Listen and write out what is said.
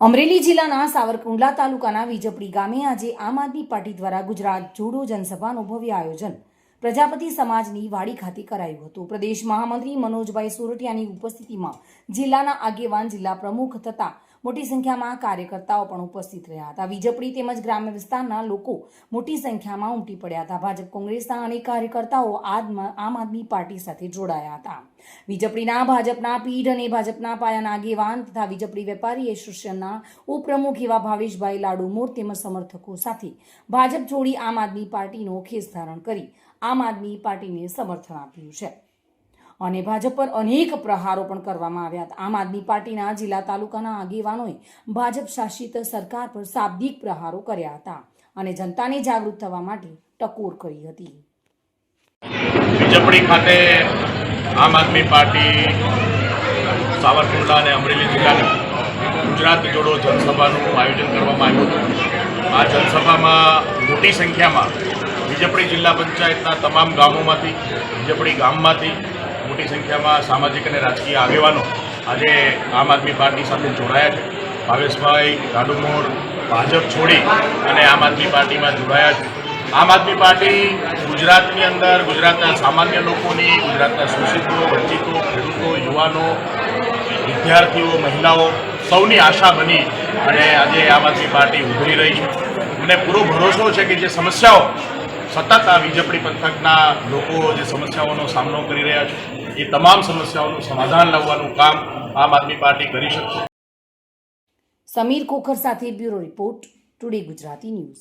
અમરેલી જિલ્લાના સાવરકુંડલા તાલુકાના વીજપડી ગામે આજે આમ આદમી પાર્ટી દ્વારા ગુજરાત જોડો જનસભાનું ભવ્ય આયોજન પ્રજાપતિ સમાજની વાડી ખાતે કરાયું હતું. પ્રદેશ મહામંત્રી મનોજભાઈ સોરઠિયાની ઉપસ્થિતિમાં જિલ્લાના આગેવાન જિલ્લા પ્રમુખ તથા મોટી સંખ્યામાં કાર્યકર્તાઓ પણ ઉપસ્થિત રહ્યા હતા. વીજપડી તેમજ ગ્રામ્ય વિસ્તારના લોકો મોટી સંખ્યામાં ઉમટી પડ્યા હતા. ભાજપ કોંગ્રેસના અનેક કાર્યકર્તાઓ આમ આદમી પાર્ટી સાથે જોડાયા હતા. વીજપડીના ભાજપના પીઢ અને ભાજપના પાયાના આગેવાન તથા વીજપડી વેપારી એસોસિએશનના ઉપપ્રમુખ એવા ભાવેશભાઈ લાડુમોર તેમજ સમર્થકો સાથે ભાજપ જોડી આમ આદમી પાર્ટીનો ખેસ ધારણ કરી આમ આદમી પાર્ટીને સમર્થન આપ્યું છે. અને ભાજપ પર અનેક પ્રહારો પણ કરવામાં આવ્યા હતા. આમ આદમી પાર્ટીના જિલ્લા તાલુકાના આગેવાનોએ ભાજપ શાસિત સરકાર પર શાબ્દિક પ્રહારો કર્યા હતા અને જનતાને જાગૃત થવા માટે ટકોર કરી હતી. બીજપડી ખાતે આમ આદમી પાર્ટી, સાવરકુંડલા અને અમરેલી જિલ્લાની ગુજરાત જોડો જનસભાનું આયોજન કરવામાં આવ્યું હતું. આ જનસભામાં મોટી સંખ્યામાં બીજપડી જિલ્લા પંચાયતના તમામ ગામોમાંથી બીજપડી ગામમાંથી મોટી સંખ્યામાં સામાજિક અને રાજકીય આગેવાનો આજે આમ આદમી પાર્ટી સાથે જોડાયા છે. ભાવેશભાઈ ગાડુમોર ભાજપ છોડી અને આમ આદમી પાર્ટીમાં જોડાયા છે. આમ આદમી પાર્ટી ગુજરાતની અંદર ગુજરાતના સામાન્ય લોકોની, ગુજરાતના શોષિતો, વંચિતો, ખેડૂતો, યુવાનો, વિદ્યાર્થીઓ, મહિલાઓ સૌની આશા બની અને આજે આમ આદમી પાર્ટી ઉભરી રહી છે. મને પૂરો ભરોસો છે કે જે સમસ્યાઓ સતત આ વીજપડી પંથકના લોકો જે સમસ્યાઓનો સામનો કરી રહ્યા છે એ તમામ સમસ્યાઓનું સમાધાન લાવવાનું કામ આમ આદમી પાર્ટી કરી શકશે. સમીર કોખર સાથે bureau report, today Gujarati news.